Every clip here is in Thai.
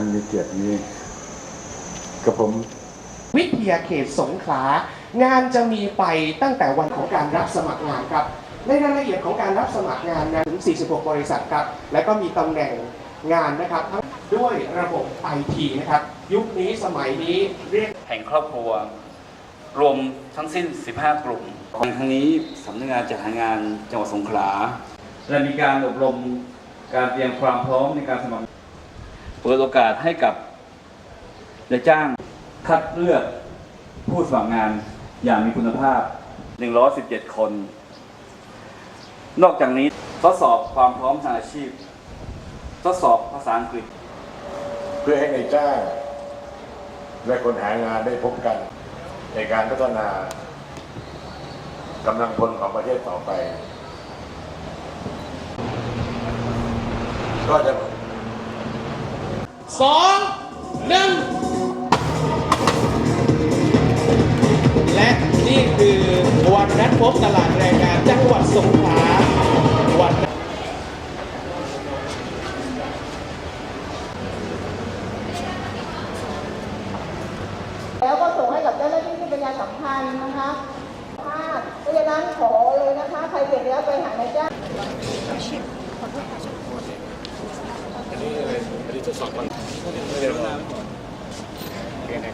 อันมีเกียรตินี้กับผม วิทยาเขตสงขลางานจะมีไปตั้งแต่วันของการรับสมัครงานครับ ในรายละเอียดของการรับสมัครงานนะถึง 46 บริษัทครับ และก็มีตำแหน่งงานนะครับทั้งด้วยระบบไอทีนะครับ ยุคนี้สมัยนี้เรียกแห่งครอบครัว รวมทั้งสิ้น 15 กลุ่มในครั้งนี้สำนักงานจัดหางานจังหวัดสงขลาและมีการอบรมการเตรียมความพร้อมในการสมัคร เปิดโอกาสให้กับนายจ้างคัดเลือกผู้สมัครงานอย่างมีคุณภาพ 117 คน นอกจากนี้ทดสอบความพร้อมทางอาชีพ ทดสอบภาษาอังกฤษ เพื่อให้ในายจ้างและคนหางานได้พบกัน ในการพัฒนากำลังพลของประเทศต่อไป ก็จะ สองหนึ่งและนี่คือวันนัดพบตลาดแรงงานจังหวัดสงขลาวันแล้วก็ส่งให้กับเจ้าหน้าที่ที่ประชาสัมพันธ์นะคะภาพเพราะฉะนั้นขอเลยนะคะ ใครเสร็จแล้วไปหานายจ้างเรียนตำแหน่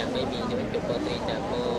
ยตรงยังไม่มีจะเป็นปกติจากโปร